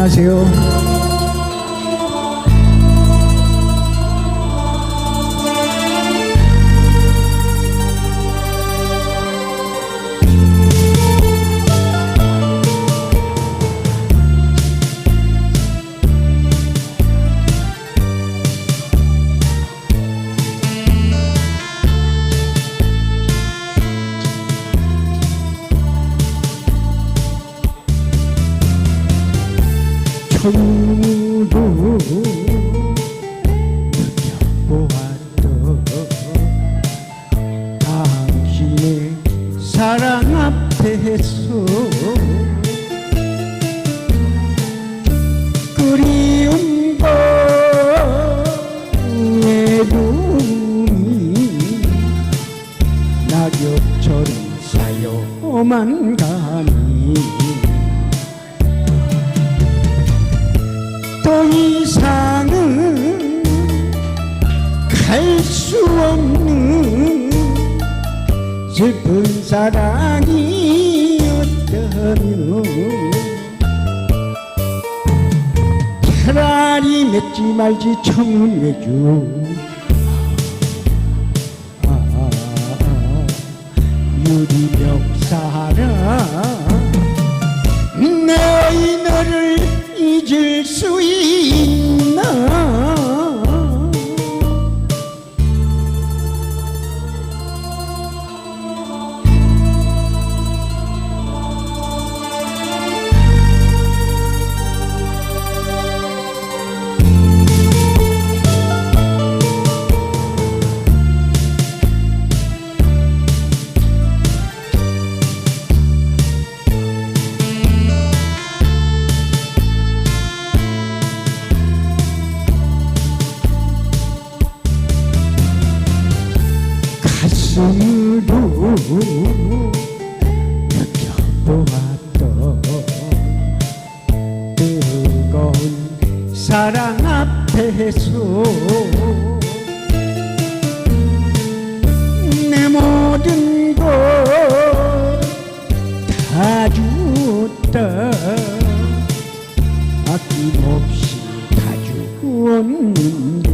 안녕하세요. 처음으로 느껴보았던 당신의 사랑 앞에서 그리운 것 외로움이 낙엽처럼 쌓여만 가니 더 이상은 갈 수 없는 슬픈 사랑이었다면 차라리 맺지 말지 청은 외주 아, 아, 아, 유리벽 사랑 내 너를 잊을 수 있 가슴으로 느껴보았던 뜨거운 사랑 앞에서 내 모든 것다 주었다. 아낌없이 다 주었는데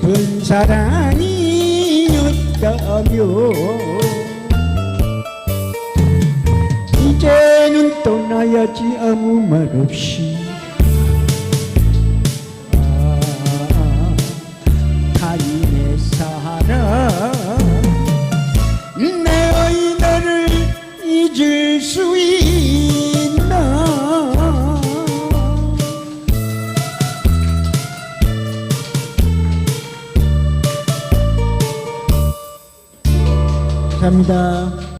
슬픈 사랑이었다며 이제는 떠나야지 아무 말 없이 감사합니다.